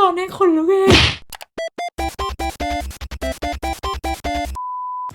สอนให้คนรู้เอง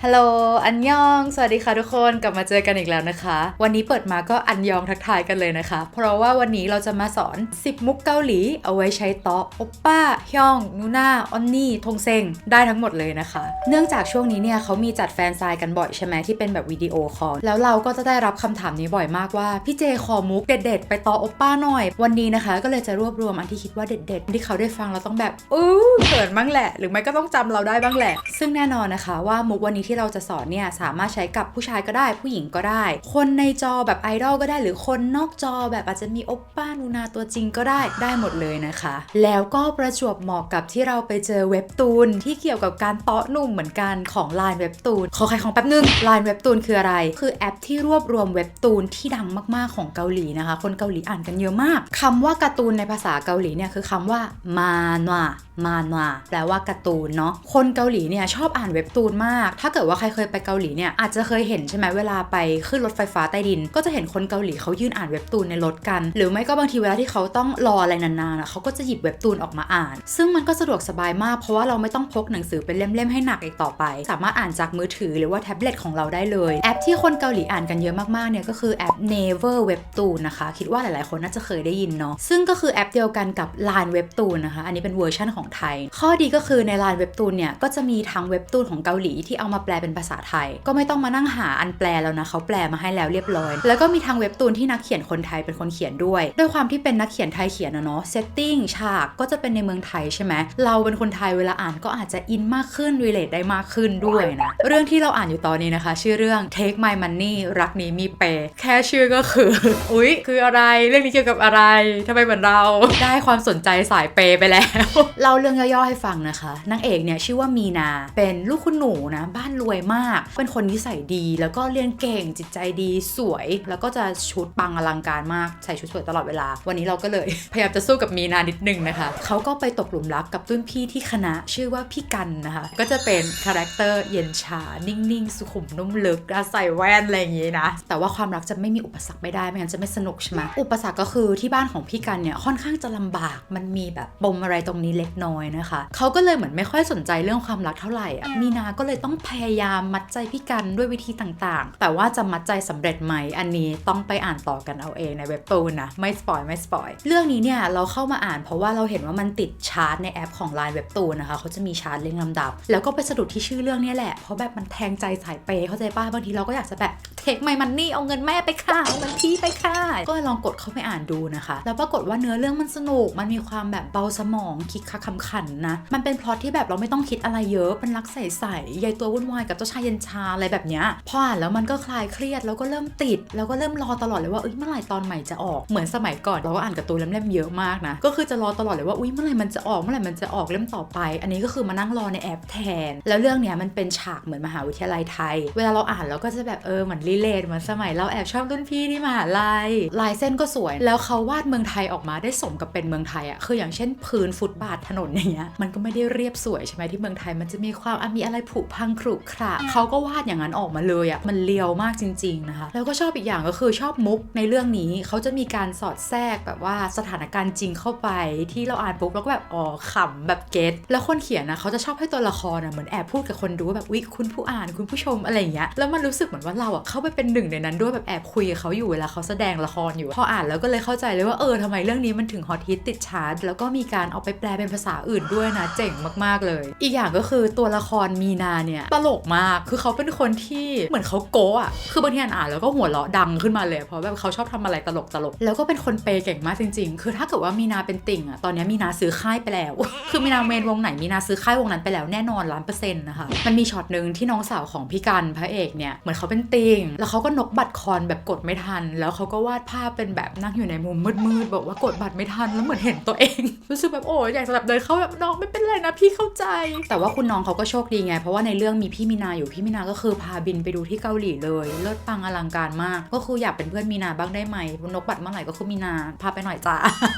ฮัลโหล อันยอง สวัสดีค่ะทุกคน กลับมาเจอกันอีกแล้วนะคะ วันนี้เปิดมาก็อันยองทักทายกันเลยนะคะ เพราะว่าวันนี้เราจะมาสอน 10 มุกเกาหลี เอาไว้ใช้ตาะโอปป้าฮยองนูน่าออนนี่ ทงเซง ได้ทั้งหมดเลยนะคะ เนื่องจากช่วงนี้เนี่ยเขามีจัดแฟนไซน์กันบ่อยใช่ไหมที่เป็นแบบวิดีโอคอล แล้วเราก็จะได้รับคำถามนี้บ่อยมากว่า พี่เจขอมุกเด็ดๆ ไปตาะโอปป้าหน่อย วันนี้นะคะ ก็เลยจะรวบรวมอันที่คิดว่าเด็ดๆ ที่เขาได้ฟังเราต้องแบบอู้เขินบ้างแหละ หรือไม่ก็ต้องจำเราได้บ้างแหละ ซึ่งแน่นอนนะคะว่ามุกวันนี้ที่เราจะสอนเนี่ยสามารถใช้กับผู้ชายก็ได้ ผู้หญิงก็ได้ คนในจอแบบไอดอลก็ได้ หรือคนนอกจอแบบอาจจะมีโอปป้านูนาตัวจริงก็ได้ได้หมดเลยนะคะ แล้วก็ประจวบเหมาะกับที่เราไปเจอเว็บตูนที่เกี่ยวกับการเตาะหนุ่มเหมือนกันของไลน์เว็บตูนขอใครของแป๊บนึงไลน์เว็บตูนคืออะไร คือแอปที่รวบรวมเว็บตูนที่ดังมากๆของเกาหลีนะคะ คนเกาหลีอ่านกันเยอะมากคำว่าการ์ตูนในภาษาเกาหลีเนี่ยคือคำว่ามาหนวมานวาแปลว่าการ์ตูนเนาะคนเกาหลีเนี่ยชอบอ่านเว็บตูนมาก ถ้าเกิดว่าใครเคยไปเกาหลีเนี่ยอาจจะเคยเห็นใช่ไหมเวลาไปขึ้นรถไฟฟ้าใต้ดิน ก็จะเห็นคนเกาหลีเขายื่นอ่านเว็บตูนในรถกัน หรือไม่ก็บางทีเวลาที่เขาต้องรออะไรนานๆอะเขาก็จะหยิบเว็บตูนออกมาอ่าน ซึ่งมันก็สะดวกสบายมากเพราะว่าเราไม่ต้องพกหนังสือเป็นเล่มๆให้หนักอีกต่อไป สามารถอ่านจากมือถือหรือว่าแท็บเล็ตของเราได้เลย แอปที่คนเกาหลีอ่านกันเยอะมากๆเนี่ยก็คือแอป Naver Webtoon นะคะคิดว่าหลายๆ คนน่าจะเคยได้ยินเนาะซึ่งก็คือแอปเดียวกันกับ Line Webtoon นะคะอันนี้เป็นเวอร์ชั่นของไทย ข้อดีก็คือใน Line Webtoon เนี่ยก็จะมีทั้งเว็บตูนของเกาหลีที่เอามาแปลเป็นภาษาไทย ก็ไม่ต้องมานั่งหาอันแปลแล้วนะเขาแปลมาให้แล้วเรียบร้อย แล้วก็มีทางเว็บตูนที่นักเขียนคนไทยเป็นคนเขียนด้วย ด้วยความที่เป็นนักเขียนไทยเขียนนะเนาะเซตติ้งฉากก็จะเป็นในเมืองไทยใช่ไหมเราเป็นคนไทยเวลาอ่านก็อาจจะอินมากขึ้นรีเลทได้มากขึ้นด้วยนะเรื่องที่เราอ่านอยู่ตอนนี้นะคะ ชื่อเรื่อง Take My Money รักนี้มีเปย์แค่ชื่อก็คืออุ๊ย คืออะไรเรื่องนี้เกี่ยวกับอะไรทำไมเหมือนเราได้ความสนใจสายเปย์ไปแล้วเล่าเรื่องย่อๆให้ฟังนะคะนางเอกเนี่ยชื่อว่ามีนาเป็นลูกคุณหนูนะบ้านรวยมาก เป็นคนนิสัยดี แล้วก็เรียนเก่งจิตใจดีสวย แล้วก็จะชุดปังอลังการมากใส่ชุดสวยตลอดเวลา วันนี้เราก็เลย พยายามจะสู้กับมีนานิดนึงนะคะเขาก็ไปตกหลุมรักกับรุ่นพี่ที่คณะชื่อว่าพี่กันนะคะ ก็จะเป็นคาแรคเตอร์เย็นชา นิ่งๆ สุขุมนุ่มลึกใส่แว่นอะไรอย่างงี้นะ แต่ว่าความรักจะไม่มีอุปสรรคไม่ได้ไม่งั้นจะไม่สนุกใช่ไหมอุปสรรคก็คือที่บ้านของพี่กันเนี่ยค่อนข้างจะลำบากมันมีแบบปมอะไรตรงนี้เล็กน้อยนะคะเขาก็เลยเหมือนไม่ค่อยสนใจเรื่องความรักเท่าไหร่อะมีนาก็เลยต้องพยยายามมัดใจพี่กันด้วยวิธีต่างๆ แต่ว่าจะมัดใจสำเร็จไหมอันนี้ต้องไปอ่านต่อกันเอาเองในเว็บตูนนะไม่สปอยไม่สปอยเรื่องนี้เนี่ยเราเข้ามาอ่านเพราะว่าเราเห็นว่ามันติดชาร์ตในแอปของ Line เว็บตูนนะคะเขาจะมีชาร์ตเรียงลำดับ แล้วก็ไปสะดุดที่ชื่อเรื่องนี้แหละเพราะแบบมันแทงใจสายเปย์เข้าใจป้ะบางทีเราก็อยากจะแบบเทคไมมันนี่เอาเงินแม่ไปค่ะเอาเงินพี่ไปค่ะก็ลองกดเข้าไปอ่านดูนะคะ แล้วปรากฏว่าเนื้อเรื่องมันสนุกมันมีความแบบเบาสมองคิกคักคำขันนะมันเป็นพล็อตที่แบบเราไม่ต้องคิดอะไรเยอะเป็นรักใสๆยายตัววุ่นวายกับเจ้าชายเย็นชาอะไรแบบเนี้ยพออ่านแล้วมันก็คลายเครียดแล้วก็เริ่มติด แล้วก็เริ่มรอตลอดเลยว่าเอ้ยเมื่อไหร่ตอนใหม่จะออกเหมือนสมัยก่อนเราก็อ่านการ์ตูนเล่มๆเยอะมากนะ ก็คือจะรอตลอดเลยว่าอุ้ยเมื่อไหร่มันจะออกเมื่อไหร่มันจะออกเล่มต่อไป อันนี้ก็คือมานั่งรอในแอปแทน แล้วเรื่องเนี้ยมันเป็นฉากเหมือนมหาวิทยาลัยไทย เวลาเราอ่านเราก็จะแบบเออเหมือนรีเลทเหมือนสมัยเราแอบชอบรุ่นพี่ที่มหาลัยลายเส้นก็สวย แล้วเขาวาดเมืองไทยออกมาได้สมกับเป็นเมืองไทยอะคืออย่างเช่นพื้นฟุตบาทถนนอย่างเงี้ยมันก็ไม่ได้เรียบสวยใช่ไหมที่เมืองไทยมันจะมีความมีอะไรผุพังขรุขระเขาก็วาดอย่างนั้นออกมาเลยอะมันเลียวมากจริง ๆนะคะ แล้วก็ชอบอีกอย่างก็คือชอบมุกในเรื่องนี้เขาจะมีการสอดแทรกแบบว่าสถานการณ์จริงเข้าไปที่เราอ่านปุ๊บแล้วก็แบบอ๋อขำแบบเก็ตแล้วคนเขียนนะเขาจะชอบให้ตัวละครอะเหมือนแอบพูดกับคนดูว่าแบบวิคุณผู้อ่านคุณผู้ชมอะไรอย่างเงี้ยแล้วมันรู้สึกเหมือนว่าเราอะเข้าไปเป็นหนึ่งในนั้นด้วยแบบแอบคุยกับเขาอยู่เวลาเขาแสดงละครอยู่พออ่านแล้วก็เลยเข้าใจเลยว่าเออทำไมเรื่องนี้มันถึงฮอตฮิตติดชาร์ตแล้วก็มีการเอาไปแปลเป็นภาษาอื่นด้วยนะเจ๋งมากๆเลย อีกอย่างก็คือตัวละครมีนาเนี่ยตลกมาก คือเขาเป็นคนที่เหมือนเขาโก้อะคือบางทีอ่านอ่านแล้วก็หัวเราะดังขึ้นมาเลย เพราะแบบเขาชอบทำอะไรตลกตลกๆแล้วก็เป็นคนเปย์เก่งมากจริง ๆ คือถ้าเกิดว่ามีนาเป็นติ่งอะตอนนี้มีนาซื้อค่ายไปแล้ว คือมีนาเมนวงไหนมีนาซื้อค่ายวงนั้นไปแล้วแน่นอนล้านเปอร์เซ็นต์นะคะ มันมีช็อตหนึ่งที่น้องสาวของพี่กันพระเอกเนี่ย เหมือนเขาเป็นติ่ง แล้วเขาก็นกบัตรคอนแบบกดไม่ทัน แล้วเขาก็วาดภาพเป็นแบบนั่งอยู่ในมุมมืดๆบอกว่ากดบัตรไม่ทัน แล้วเหมือนเห็นตัวเอง รู้สึกแบบโอ้ยอยากจะแบบเดินเข้าแบบน้องไม่เป็นไรนะพี่เข้าใจ แต่ว่าคุณน้องเขาก็โชคดีไง เพราะว่าในเรื่องมีพี่มีนาอยู่พี่มีนาก็คือพาบินไปดูที่เกาหลีเลยเลิศปังอลังการมาก ก็คืออยากเป็นเพื่อนมีนาบ้างได้ไหมนกบัตรเมื่อไหร่ก็คือมีนาพาไปหน่อยจ้า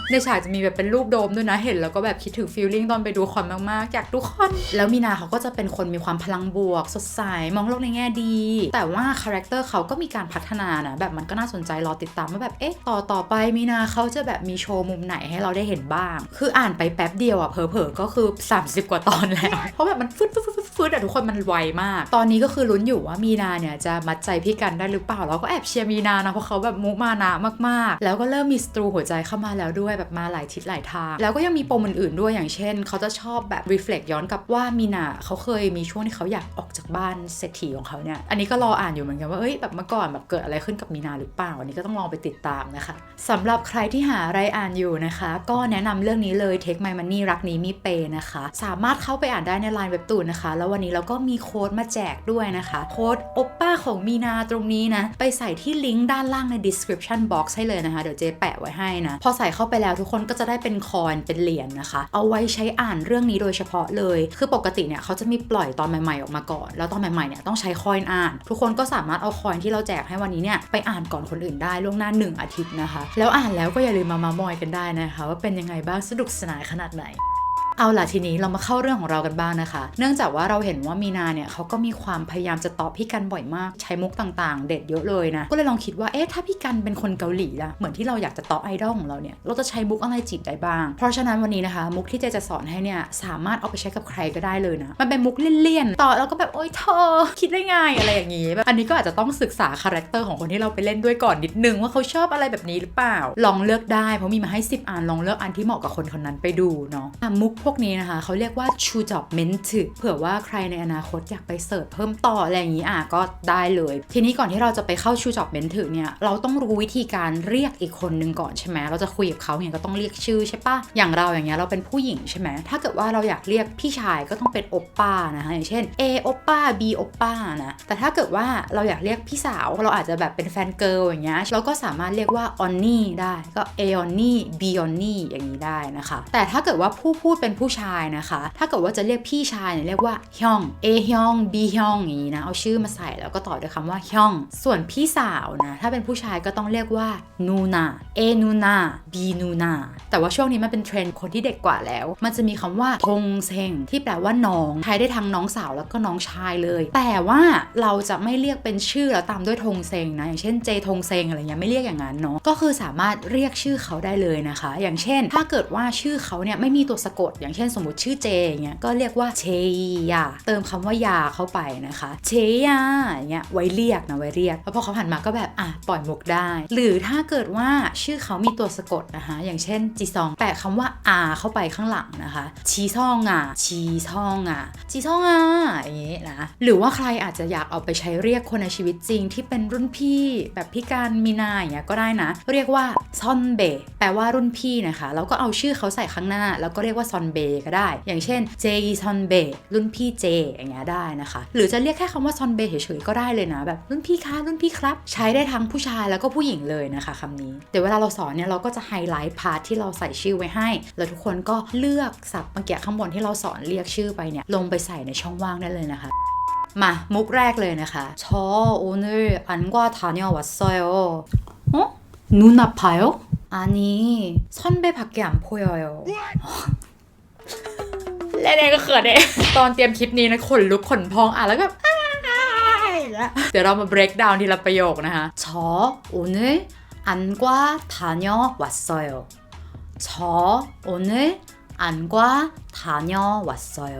ในฉากจะมีแบบเป็นรูปโดมด้วยนะเห็นแล้วก็แบบคิดถึงฟีลลิ่งตอนไปดูคอนมากๆอยากดูคอนแล้วมีนาเขาก็จะเป็นคนมีความพลังบวก สดใสมองโลกในแง่ดี แต่ว่าคาแรคเตอร์เขาก็มีการพัฒนานะแบบมันก็น่าสนใจรอติดตามว่าแบบเอ๊ะต่อต่อไปมีนาเขาจะแบบมีโชว์มุมไหนให้เราได้เห็นบ้าง คืออ่านไปแป๊บเดียวอะเผลอๆก็คือ 30 กว่าตอนแล้วเพราะแบบมันฟึดฟึดฟึดฟึดฟึดอะทุกคนมันไวมาก ตอนนี้ก็คือลุ้นอยู่ว่ามีนาเนี่ยจะมัดใจพี่กันได้หรือเปล่าเราก็แอบเชียร์มีนานะเพราะเขาแบบมุมานามากๆ แล้วก็เริ่มมีสตรูหัวใจเข้ามาแล้วด้วยแบบมาหลายทิศหลายทาง แล้วก็ยังมีปมอื่นๆด้วยอย่างเช่น เขาจะชอบแบบ reflect ย้อนกลับว่ามีนาเขาเคยมีช่วงที่เขาอยากออกจากบ้านเศรษฐีของเขาเนี่ยอันนี้ก็รออ่านอยู่เหมือนกันว่าเอ้ยแบบเมื่อก่อนแบบเกิดอะไรขึ้นกับมีนาหรือเปล่าอันนี้ก็ต้องลองไปติดตามนะคะสำหรับใครที่หาอะไรอ่านอยู่นะคะ ก็แนะนำเรื่องนี้เลย Take My Money รักนี้มีเปย์นะคะ สามารถเข้าไปอ่านได้ในไลน์เว็บตูนนะคะ แล้ววันนี้เราก็มีโค้ดมาแจกด้วยนะคะ โค้ดโอปป้าของมีนาตรงนี้นะ ไปใส่ที่ลิงก์ด้านล่างใน description box ให้เลยนะคะ เดี๋ยวเจ๊แปะไว้ให้นะ พอใส่เข้าไปแล้วทุกคนก็จะได้เป็นคอยน์เป็นเหรียญนะคะ เอาไว้ใช้อ่านเรื่องนี้โดยเฉพาะเลย คือปกติเนี่ยเขาจะมีปล่อยตอนใหม่ๆออกมาก่อน แล้วตอนใหม่ๆเนี่ยต้องใช้คอยอ่าน ทุกคนก็สามารถเอาคอยที่เราแจกให้วันนี้เนี่ยไปอ่านก่อนคนอื่นได้ล่วงหน้า 1 อาทิตย์นะคะ แล้วอ่านแล้วก็อย่าลืมมามา มอยกันได้นะคะ ว่าเป็นยังไงบ้างสนุกสนานขนาดไหน เอาล่ะทีนี้เรามาเข้าเรื่องของเรากันบ้างนะคะ เนื่องจากว่าเราเห็นว่ามีนาเนี่ยเขาก็มีความพยายามจะตอบพี่กันบ่อยมาก ใช้มุกต่างๆ เด็ดเยอะเลยนะ ก็เลยลองคิดว่าเอ๊ะถ้าพี่กันเป็นคนเกาหลีล่ะเหมือนที่เราอยากจะตอบไอดอลของเราเนี่ยเราจะใช้มุกอะไรจีบได้บ้าง เพราะฉะนั้นวันนี้นะคะ มุกที่เจจะสอนให้เนี่ยสามารถเอาไปใช้กับใครก็ได้เลยนะมันเป็นมุกเลี่ยนๆต่อแล้วก็แบบโอ๊ยเธอคิดได้ไงอะไรอย่างงี้แบบอันนี้ก็อาจจะต้องศึกษาคาแรคเตอร์ของคนที่เราไปเล่นด้วยก่อนนิดนึงว่าเขาชอบอะไรแบบนี้หรือเปล่า ลองเลือกได้เพราะมีมาให้ 10อันลองเลือกอันที่เหมาะกับคนคนนั้นไปดูเนาะอะมุกพวกนี้นะคะ เขาเรียกว่าชูจอบเมนต์เผื่อว่าใครในอนาคตอยากไปเสิร์ชเพิ่มต่ออะไรอย่างนี้อะก็ได้เลย ทีนี้ก่อนที่เราจะไปเข้าชูจอบเมนต์เนี่ยเราต้องรู้วิธีการเรียกอีกคนนึงก่อนใช่ไหมเราจะคุยกับเขาเนี่ยก็ต้องเรียกชื่อใช่ปะอย่างเราอย่างเงี้ยเราเป็นผู้หญิงใช่ไหมถ้าเกิดว่าเราอยากเรียกพี่ชายก็ต้องเป็นโอปป้านะคะอย่างเช่น A โอปป้า B โอปป้านะแต่ถ้าเกิดว่าเราอยากเรียกพี่สาวเราอาจจะแบบเป็นแฟนเกิร์ลอย่างเงี้ยเราก็สามารถเรียกว่าออนนี่ได้ก็ A ออนนี่ B ออนนี่อย่างนี้ได้นะคะ แต่ถ้าเกิดว่าผู้พูดเป็นผู้ชายนะคะ ถ้าเกิดว่าจะเรียกพี่ชายเนี่ยเรียกว่าฮยอง A ฮยอง B ฮยองอย่างนี้นะ เอาชื่อมาใส่แล้วก็ต่อด้วยคำว่าฮยอง ส่วนพี่สาวนะ ถ้าเป็นผู้ชายก็ต้องเรียกว่านูนา A นูนา B นูนา แต่ว่าช่วงนี้มันเป็นเทรนด์คนที่เด็กกว่าแล้ว มันจะมีคำว่าทงเซงที่แปลว่าน้องใช้ได้ทั้งน้องสาวแล้วก็น้องชายเลย แต่ว่าเราจะไม่เรียกเป็นชื่อแล้วตามด้วยทงเซงนะ อย่างเช่นเจทงเซงอะไรเงี้ยไม่เรียกอย่างนั้นเนาะ ก็คือสามารถเรียกชื่อเขาได้เลยนะคะ อย่างเช่น ถ้าเกิดว่าชื่อเขาเนี่ยไม่มีตัวสะกดอย่างเช่นสมมติชื่อเจอย่างเงี้ยก็เรียกว่าเชยาเติมคำว่ายาเข้าไปนะคะ เชยาอย่างเงี้ยไว้เรียกนะไว้เรียกแล้วพอเขาหันมาก็แบบอะปล่อยมุกได้ หรือถ้าเกิดว่าชื่อเขามีตัวสะกดนะคะ อย่างเช่นจีซองแปะคำว่าอาเข้าไปข้างหลังนะคะ ชีซองอะชีซองอะจีซองอะอย่างเงี้ยนะหรือว่าใครอาจจะอยากเอาไปใช้เรียกคนในชีวิตจริง ที่เป็นรุ่นพี่แบบพี่การมีนาอย่างเงี้ยก็ได้นะ เรียกว่าซอนเบแปลว่ารุ่นพี่นะคะแล้วก็เอาชื่อเขาใส่ข้างหน้า แล้วก็เรียกว่าซอนเบก็ได้ อย่างเช่นเจซอนเบรุ่นพี่เจอย่างเงี้ยได้นะคะ หรือจะเรียกแค่คำว่าซอนเบเฉยๆก็ได้เลยนะ แบบรุ่นพี่คะรุ่นพี่ครับ ใช้ได้ทั้งผู้ชายแล้วก็ผู้หญิงเลยนะคะคำนี้เดี๋ยวเวลาเราสอนเนี่ยเราก็จะไฮไลท์พาร์ทที่เราใส่ชื่อไว้ให้ แล้วทุกคนก็เลือกศัพท์เมื่อกี้ข้างบนที่เราสอนเรียกชื่อไปเนี่ยลงไปใส่ในช่องว่างได้เลยนะคะ มามุกแรกเลยนะคะ저오늘안과다녀왔어요어눈아파요아니선배밖에안보여요 และเดนก็เขินเองตอนเตรียมคลิปนี้นะขนลุกขนพองอะแล้วแบบเดี๋ยวเรามา break down ทีละประโยคนะคะชอโอเนอันกว่าทานยอวัดซอยชอโอเนอนกว่าทายอวัดซอย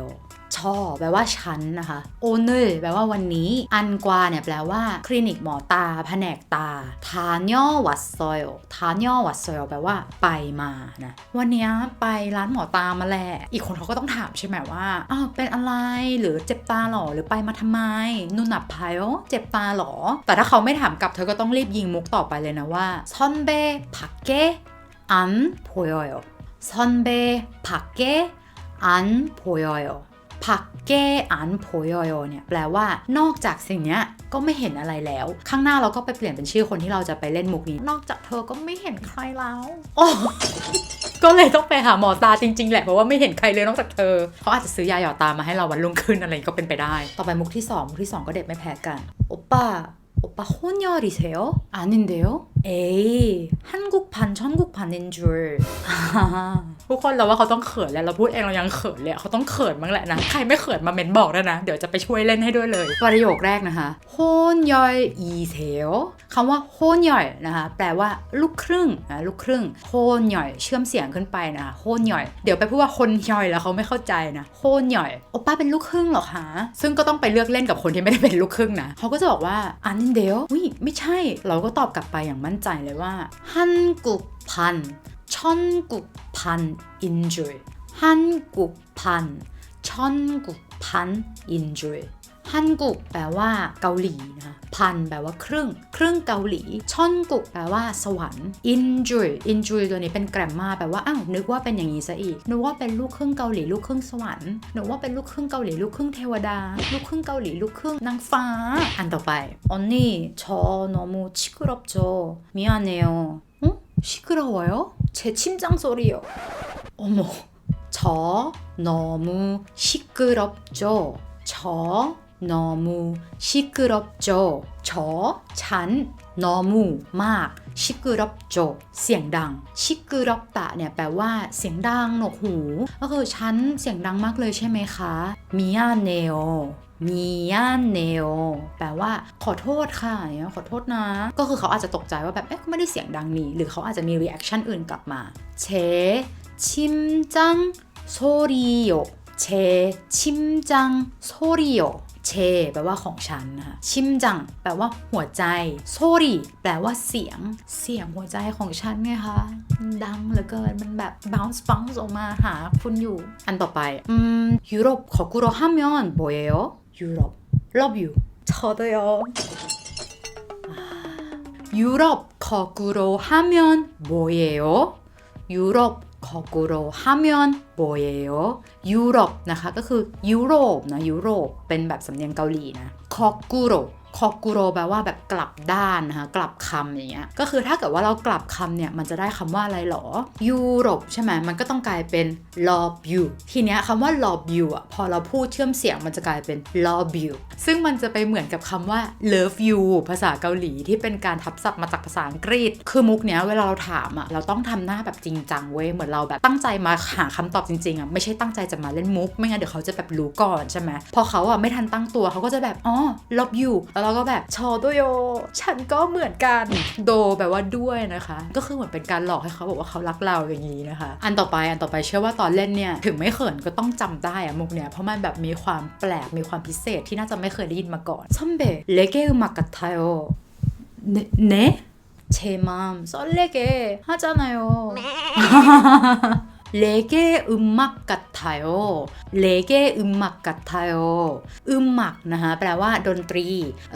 แปลว่าฉันนะคะโอเนอแปลว่าวันนี้ อันกวาเนี่ยแปลว่าคลินิกหมอตา แผนกตาทานย่อวัดซอยทานย่อวัดซอยแปลว่าไปมานะวันนี้ไปร้านหมอตามาแหละอีกคนเขาก็ต้องถามใช่ไหมว่าอ้าวเป็นอะไรหรือเจ็บตาหรอหรือไปมาทำไมนุนับพายเจ็บตาหรอ แต่ถ้าเขาไม่ถามกลับเธอก็ต้องรีบยิงมุกต่อไปเลยนะว่าซอนเบผักเกอันโพยอยซอนเบผักเกอันโพยอย ผักเก้อันโพยอยเนี่ยแปลว่านอกจากสิ่งนี้ก็ไม่เห็นอะไรแล้ว ข้างหน้าเราก็ไปเปลี่ยนเป็นชื่อคนที่เราจะไปเล่นมุกนี้ นอกจากเธอก็ไม่เห็นใครแล้วก็เลยต้องไปหาหมอตาจริง ๆ แหละเพราะว่าไม่เห็นใครเลยนอกจากเธอเขาอาจจะซื้อยาหยอดตามาให้เราวันรุ่งขึ้นอะไรก็เป็นไปได้ ต่อไปมุกที่2มุกที่ 2 ก็เด็ดไม่แพ้กันโอป้าโอป้าโคนยอริเซลอันนินเดียวเอ๊ยฮันกุกพันชอนกุกพันนินจู ทุกคนเราว่าเขาต้องเขินแล้วเราพูดเองเรายังเขินเลยเขาต้องเขินบ้างแหละนะใครไม่เขินมาเมนบอกด้วยนะเดี๋ยวจะไปช่วยเล่นให้ด้วยเลย ประโยคแรกนะคะโฮนยอยอีเซลคำว่าโฮนยอยนะคะแปลว่าลูกครึ่งนะลูกครึ่งโฮนยอยเชื่อมเสียงขึ้นไปนะคะโฮนยอยเดี๋ยวไปพูดว่าคนยอยแล้วเขาไม่เข้าใจนะโฮนยอยโอป้าเป็นลูกครึ่งเหรอคะซึ่งก็ต้องไปเลือกเล่นกับคนที่ไม่ได้เป็นลูกครึ่งนะเขาก็จะบอกว่าอันนินเดียวอุ้ยไม่ใช่ เราก็ตอบกลับไปอย่างมั่นใจเลยว่าฮันกุกพัน ชอนกุกพันอินจุยฮันกุกพันชอนกุกพันอินจุยฮันกุกแปลว่าเกาหลีนะคะพันแปลว่าครึ่ง ครึ่งเกาหลีช่อนกุกแปลว่าสวรรค์อินจุยอินจุยตัวนี้เป็นแกรมมาแปลว่าอ้าวนึกว่าเป็นอย่างนี้ซะอีกนึกว่าเป็นลูกครึ่งเกาหลีลูกครึ่งสวรรค์นึกว่าเป็นลูกครึ่งเกาหลีลูกครึ่งเทวดา ลูกครึ่งเกาหลีลูกครึ่งนางฟ้า อันต่อไป언니저너무시끄럽죠미안해요 어? 시끄러워요? 제 침장 소리요. 어머, 저 너무 시끄럽죠. 저 너무 시끄럽죠. 저ฉัน 너무มากชิกรับโจเสียงดังชิกรับตะเนี่ยแปลว่าเสียงดังหนวกหู ก็คือฉันเสียงดังมากเลยใช่ไหมคะมิยาเนโอ มิยาเนโอแปลว่าขอโทษค่ะเนี่ยขอโทษนะ ก็คือเขาอาจจะตกใจว่าแบบเอ๊ะไม่ได้เสียงดังนี่หรือเขาอาจจะมีรีแอคชั่นอื่นกลับมาเชชิมจังโซริโยเชชิมจังโซริโยเชแปลว่าของฉันนะคะชิมจัง แปลว่าหัวใจ โซริแปลว่าเสียง เสียงหัวใจของฉันไงคะดังเหลือเกินมันแบบ bounce bounce ออกมาหาคุณอยู่ อันต่อไปอืมยุโรปขอกุโรฮามยอนโบเอโอยุโ รป love you 저도요 유럽 거꾸로 하면 뭐예요? 유럽 거꾸로 하면 뭐예요? ยุโรปนะคะก็คือยุโรปนะยุโรปเป็นแบบสำเนียงเกาหลีนะคอกุโร คอกุโรแปลว่าแบบกลับด้านนะคะกลับคำอย่างเงี้ยก็คือถ้าเกิดว่าเรากลับคำเนี่ยมันจะได้คำว่าอะไรหรอยุโรปใช่ไหมมันก็ต้องกลายเป็น love you ทีเนี้ยคำว่า love you อะพอเราพูดเชื่อมเสียงมันจะกลายเป็น love you ซึ่งมันจะไปเหมือนกับคำว่า love you ภาษาเกาหลีที่เป็นการทับศัพท์มาจากภาษาอังกฤษ คือมุกเนี้ยเวลาเราถามอะเราต้องทำหน้าแบบจริงจังเว้ยเหมือนเราแบบตั้งใจมาหาคำตอบจริงๆอะไม่ใช่ตั้งใจจะมาเล่นมุก ไม่งั้นเดี๋ยวเขาจะแบบรู้ก่อนใช่ไหมพอเขาอะไม่ทันตั้งตัวเขาก็จะแบบอ๋อ love you แล้วเราก็แบบชอโดโยฉันก็เหมือนกันโดแปลว่าด้วยนะคะ ก็คือเหมือนเป็นการหลอกให้เขาบอกว่าเขารักเราอย่างนี้นะคะ อันต่อไปอันต่อไปเชื่อว่าตอนเล่นเนี่ยถึงไม่เขินก็ต้องจำได้อะมุกเนี่ยเพราะมันแบบมีความแปลกมีความพิเศษที่น่าจะไม่เคยได้ยินมาก่อนซัมเบเลเกอุมักกัตไทโอเนเน제 마음 설레게 하잖아요. 레게 음악 같아요. 레게 음악 같아요. อึมมักนะคะแปลว่าดนตรี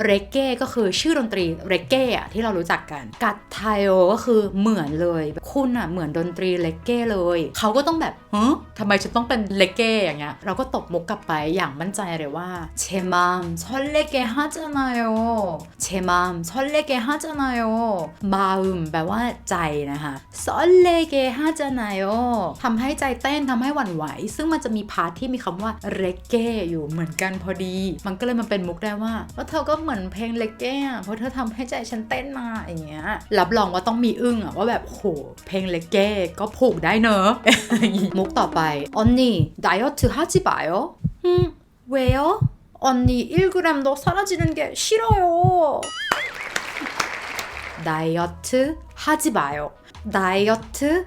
เรเก้ก็คือชื่อดนตรีเรเก้อะที่เรารู้จักกันกัตไทโอก็คือเหมือนเลยคุณอะเหมือนดนตรีเรเก้เลย เขาก็ต้องแบบเฮ้ทำไมฉันต้องเป็นเรเก้อย่างเงี้ยเราก็ตบมุกกลับไปอย่างมั่นใจเลยว่าเชมาม설레게 하잖아요เชมาม설레게 하잖아요มาอึมแปลว่าใจนะคะ설레게 하잖아요 ทำให้ใจเต้นทำให้หวั่นไหว ซึ่งมันจะมีพาร์ทที่มีคำว่าเรเก้อยู่เหมือนกันพอดี มันก็เลยมันเป็นมุกได้ว่าว่าเธอก็เหมือนเพลงเรเก้อะเพราะเธอทำให้ใจฉันเต้นมาอย่างเงี้ยรับรองว่าต้องมีอึ้งอะว่าแบบโหเพลงเรเก้ก็ผูกได้เนอะ มุกต่อไป언니 다이어트 하지 마요 음 왜요? 언니 1g 도 사라지는 게 싫어요. 다이어트 하지 마요. 다이어트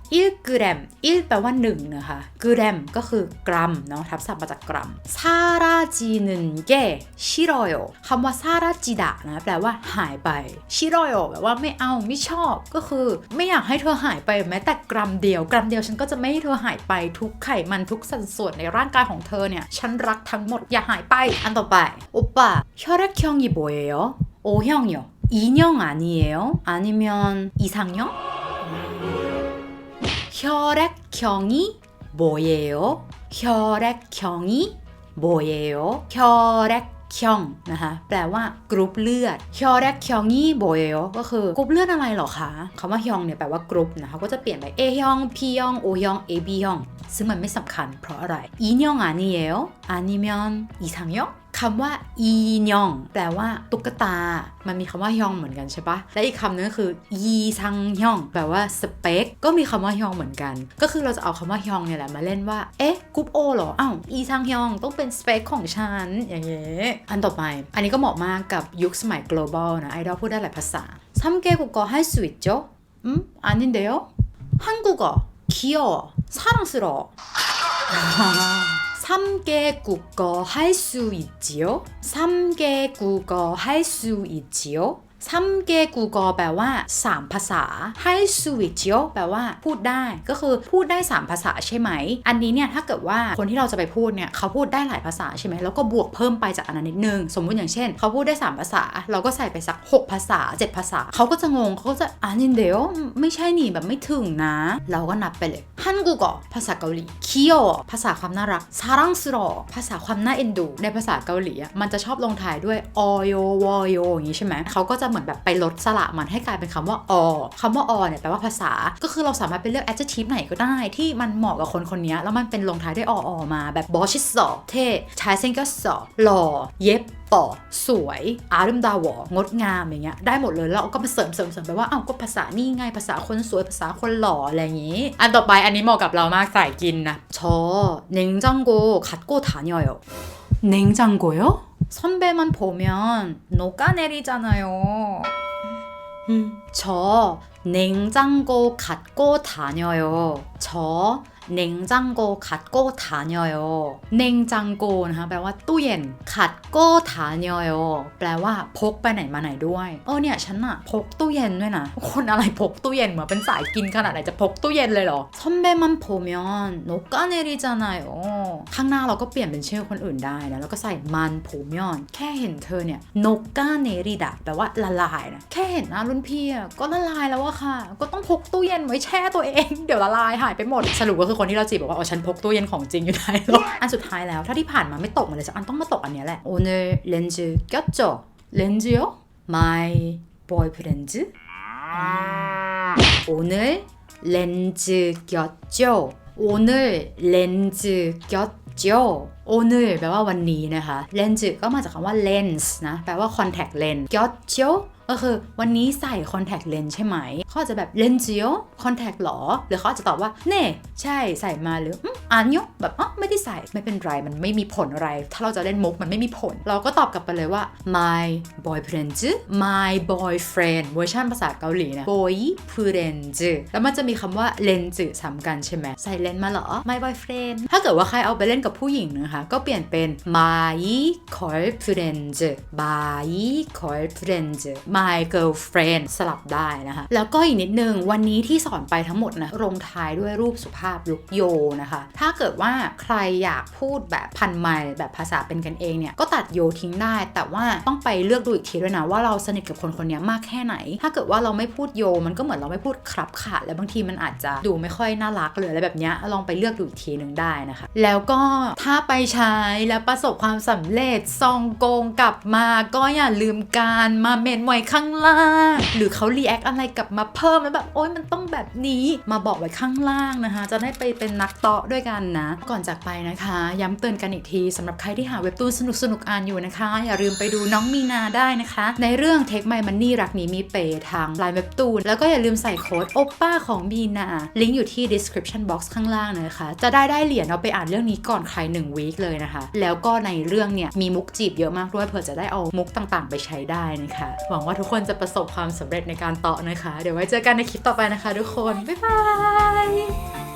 อิลกรัมอิลแปลว่าหนึ่งนะคะกรัมก็คือกรัมเนาะทับศัพท์มาจากกรัมซาราจีนึงเกชิโรโยคำว่าซาราจิดะนะแปลว่าหายไปชิโรโยแปลว่าไม่เอาไม่ชอบก็คือ ไม่อยากให้เธอหายไปแม้แต่กรัมเดียวกรัมเดียวฉันก็จะไม่ให้เธอหายไปทุกไขมันทุกสัดส่วนในร่างกายของเธอเนี่ยฉันรักทั้งหมดอย่าหายไป อันต่อไปโอปป้าชอรักยองอีโบเยโอโอฮยองโยอียองอานิเยโออานิเมียนอีซังยอ 혈액형이 뭐예요? 혈액형이 뭐예요? 혈액형이 kyong นะคะ แปลว่ากรุ๊ปเลือด h y o r a k kyong이 뭐예요 ก็คือกรุ๊ปเลือดอะไรเหรอคะคำว่า hyong เนี่ยแปลว่ากรุ๊ปนะคะก็จะเปลี่ยนไป A hyong P hyong O hyong A B hyong ซึ่งมันไม่สำคัญเพราะอะไร 이형 아니에요 아니면 이상형 คำว่าอียองแปลว่าตุ๊กตา มันมีคำว่ายองเหมือนกันใช่ปะและอีกคำนึงก็คืออีซังยองแปลว่าสเปคก็มีคำว่ายองเหมือนกัน ก็คือเราจะเอาคำว่ายองเนี่ยแหละมาเล่นว่า เอ๊ะกรุ๊ปโอเหรอ อ้าวอีซังยองต้องเป็นสเปคของฉัน อย่างเงี้ยอันต่อไป อันนี้ก็เหมาะมากกับยุคสมัย global นะ ไอดอลพูดได้หลายภาษา3개국어 할 수 있죠? 음? 아닌데요? 한국어 귀여워 사랑스러워 3개 국어 할 수 있지요? 3개 국어 할 수 있지요? 3개 국어 แปลว่า 3 ภาษา ให้สุวิจิโอแปลว่าพูดได้ ก็คือพูดได้ 3 ภาษาใช่ไหม อันนี้เนี่ยถ้าเกิดว่าคนที่เราจะไปพูดเนี่ยเขาพูดได้หลายภาษาใช่ไหมแล้วก็บวกเพิ่มไปจากอันนั้นนิดนึง สมมุติอย่างเช่น เขาพูดได้ 3 ภาษา เราก็ใส่ไปสัก 6 ภาษา 7 ภาษา เขาก็จะงงเขาก็จะอ่านินเดียวไม่ใช่นี่แบบไม่ถึงนะ เราก็นับไปเลยฮันกูกอภาษาเกาหลีคิโอภาษาความน่ารักซารังสโรภาษาความน่าเอ็นดู ในภาษาเกาหลีอะมันจะชอบลงท้ายด้วยอโยวอโยอย่างนี้ใช่ไหมเขาก็จะ เหมือนแบบไปลดสระมันให้กลายเป็นคำว่าอคำว่าอเนี่ยแปลว่าภาษา ก็คือเราสามารถไปเลือก adjective ไหนก็ได้ ที่มันเหมาะกับคนคนนี้แล้วมันเป็นลงท้ายด้วยออมาแบบบอชิสอบเท่ชายเซนก็สอหล่อเย็บปอสวยอาร์มดาวองดงามอย่างเงี้ยได้หมดเลยแล้วก็มาเสริมเสริมเสริมไปว่าเอ้าก็ภาษานี่ไงภาษาคนสวยภาษาคนหล่ออะไรอย่างงี้ อันต่อไปอันนี้เหมาะกับเรามากใส่กินนะชอเน่งจังโกขัดโกฐานย่อยเน่งจังโกย 선배만 보면 녹아내리잖아요. 음, 저 냉장고 갖고 다녀요. 저 เน่งจังโกขัดโกถานยโยเน่งจังโกนะคะแปลว่าตู้เย็นขัดโกถานยอยแปลว่าพกไปไหนมาไหนด้วยเออเนี่ยฉันอะพกตู้เย็นด้วยนะคนอะไรพกตู้เย็นมาเป็นสายกินขนาดไหนจะพกตู้เย็นเลยเหรอซอมเบมันโผมอนนกกาเนริจานายโอข้างหน้าเราก็เปลี่ยนเป็นชื่อคนอื่นได้นะแล้วก็ใส่มันโผมออนแค่เห็นเธอเนี่ยนกกาเนริดะแปลว่าละลายนะแค่เห็นนะรุ่นพี่ก็ละลายแล้วอะค่ะ ก็ต้องพกตู้เย็นไว้แช่ตัวเอง เดี๋ยวละลายหายไปหมดสรุปก็คือคนที่เราจีบบอกว่าอ๋อฉันพกตู้เย็นของจริงอยู่ได้หรออันสุดท้ายแล้ว ถ้าที่ผ่านมาไม่ตกมาเลยสักอันต้องมาตกอันเนี้ยแหละ 오늘 렌즈 꼈죠? 렌즈요? My boyfriend? 오늘 렌즈 꼈죠? 오늘 렌즈 꼈죠? 오늘 แปลว่าวันนี้นะคะ lens ก็มาจากคำว่า lens นะ แปลว่า contact lens 꼈죠? ก็คือวันนี้ใส่คอนแทคเลนส์ใช่ไหมเขาจะแบบเลนส์เจียวคอนแทคหรอ หรือเขาจะตอบว่าเน่ใช่ใส่มาหรือ อืมอันยแบบอ๋อไม่ได้ใส่ไม่เป็นไรมันไม่มีผลอะไร ถ้าเราจะเล่นมุกมันไม่มีผล เราก็ตอบกลับไปเลยว่า my boyfriend my boyfriend เวอร์ชันภาษาเกาหลีนะ boyfriend แล้วมันจะมีคำว่า lens ซ้ำกันใช่ไหมใส่เลนส์มาเหรอ my boyfriend ถ้าเกิดว่าใครเอาไปเล่นกับผู้หญิงนะคะ ก็เปลี่ยนเป็น my girlfriend my girlfriend my girlfriend สลับได้นะคะ แล้วก็อีกนิดนึงวันนี้ที่สอนไปทั้งหมดนะลงท้ายด้วยรูปสุภาพลุกโยนะคะถ้าเกิดว่าใครอยากพูดแบบพันไมล์แบบภาษาเป็นกันเองเนี่ยก็ตัดโยทิ้งได้ แต่ว่าต้องไปเลือกดูอีกทีด้วยนะว่าเราสนิทกับคนคนนี้มากแค่ไหน ถ้าเกิดว่าเราไม่พูดโยมันก็เหมือนเราไม่พูดครับขาดแล้วบางทีมันอาจจะดูไม่ค่อยน่ารักหรืออะไรแบบเนี้ยลองไปเลือกดูอีกทีหนึ่งได้นะคะ แล้วก็ถ้าไปใช้แล้วประสบความสำเร็จซองโกงกลับมาก็อย่าลืมการมาเมนไว้ข้างล่าง หรือเขารีแอคอะไรกลับมาเพิ่มแล้วแบบโอ๊ยมันต้องแบบนี้มาบอกไว้ข้างล่างนะคะ จะได้ไปเป็นนักเตาะด้วยกันนะ ก่อนจากไปนะคะ ย้ำเตือนกันอีกทีสำหรับใครที่หาเว็บตูนสนุกสนุกอ่านอยู่นะคะ อย่าลืมไปดูน้องมีนาได้นะคะ ในเรื่อง Take My Money รักนี้มีเปย์ทางไลน์เว็บตูน แล้วก็อย่าลืมใส่โค้ดโอป้าของมีนา ลิงก์อยู่ที่ description box ข้างล่างนะคะ จะได้ได้เหรียญเอาไปอ่านเรื่องนี้ก่อนใคร1วีคเลยนะคะ แล้วก็ในเรื่องเนี่ยมีมุกจีบเยอะมากด้วยเผื่อจะได้เอามุกต่างๆ ไปใช้ได้นะคะ หวังว่าทุกคนจะประสบความสำเร็จในการเตาะนะคะ เดี๋ยวไว้เจอกันในคลิปต่อไปนะคะ ทุกคน บ๊ายบาย